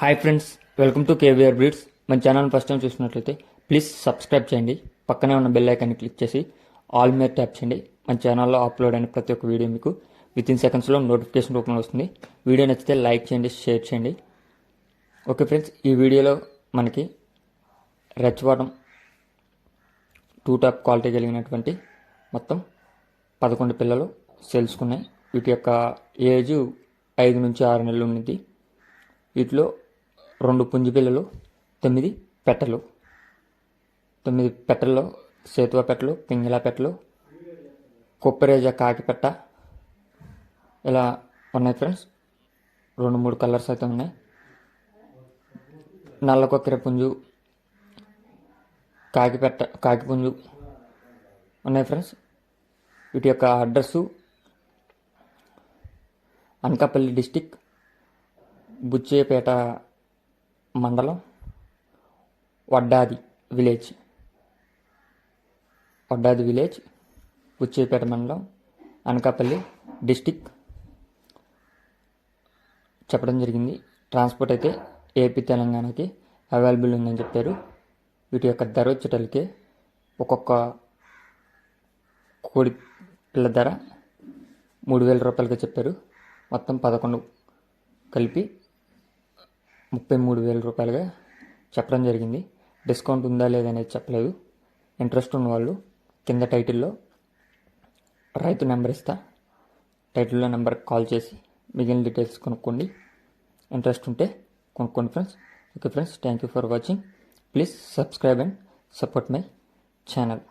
Hi friends welcome to KVR breeds మన channel first time చూసినట్లయితే please subscribe చేయండి. పక్కనే ఉన్న బెల్ ఐకాన్ని క్లిక్ చేసి ఆల్ మీద ట్యాప్ చేయండి. మన ఛానల్లో అప్లోడ్ అయిన ప్రతి ఒక్క వీడియో మీకు విత్ ఇన్ సెకండ్స్లో నోటిఫికేషన్ రూపంలో వస్తుంది. వీడియో నచ్చితే లైక్ చేయండి షేర్ చేయండి. ఓకే ఫ్రెండ్స్ ఈ వీడియోలో మనకి రెచ్చవాటం టూ టాప్ క్వాలిటీ కలిగినటువంటి మొత్తం పదకొండు పిల్లలు సెల్స్కున్నాయి వీటి యొక్క ఏజ్ ఐదు నుంచి ఆరు నెలలు ఉన్నది వీటిలో రెండు పుంజి పిల్లలు తొమ్మిది పెట్టలు. తొమ్మిది పెట్టల్లో సేతువ పెట్టలు పింగిల పెట్టలు కొప్పరేజ కాకి పెట్ట. ఇలా ఉన్నాయి ఫ్రెండ్స్. రెండు మూడు కలర్స్ అయితే ఉన్నాయి. నల్ల కొక్కెర పుంజు కాకి పెట్ట కాకి పుంజు ఉన్నాయి ఫ్రెండ్స్. వీటి యొక్క address Anakapalli district Buchchepeta mandal Vaddadi village. Vaddadi village Ucchepeta mandal Anakapalli district. చెప్పడం జరిగింది. ట్రాన్స్పోర్ట్ అయితే ఏపీ తెలంగాణకి అవైలబుల్ ఉందని చెప్పారు. వీటి యొక్క ధర వచ్చేటలకి ఒక్కొక్క కోడి పిల్ల ధర మూడు వేల రూపాయలుగా చెప్పారు. మొత్తం పదకొండు కలిపి ముప్పై మూడు వేల రూపాయలుగా చెప్పడం జరిగింది. డిస్కౌంట్ ఉందా లేదా అనేది చెప్పలేదు. ఇంట్రెస్ట్ ఉన్న వాళ్ళు కింద టైటిల్లో రైతు నెంబర్ ఇస్తా. టైటిల్లో నెంబర్ కాల్ చేసి మిగిలిన డీటెయిల్స్ కొనుక్కోండి. ఇంట్రెస్ట్ ఉంటే కొనుక్కోండి friends. Okay friends thank you for watching. Please subscribe and support my channel.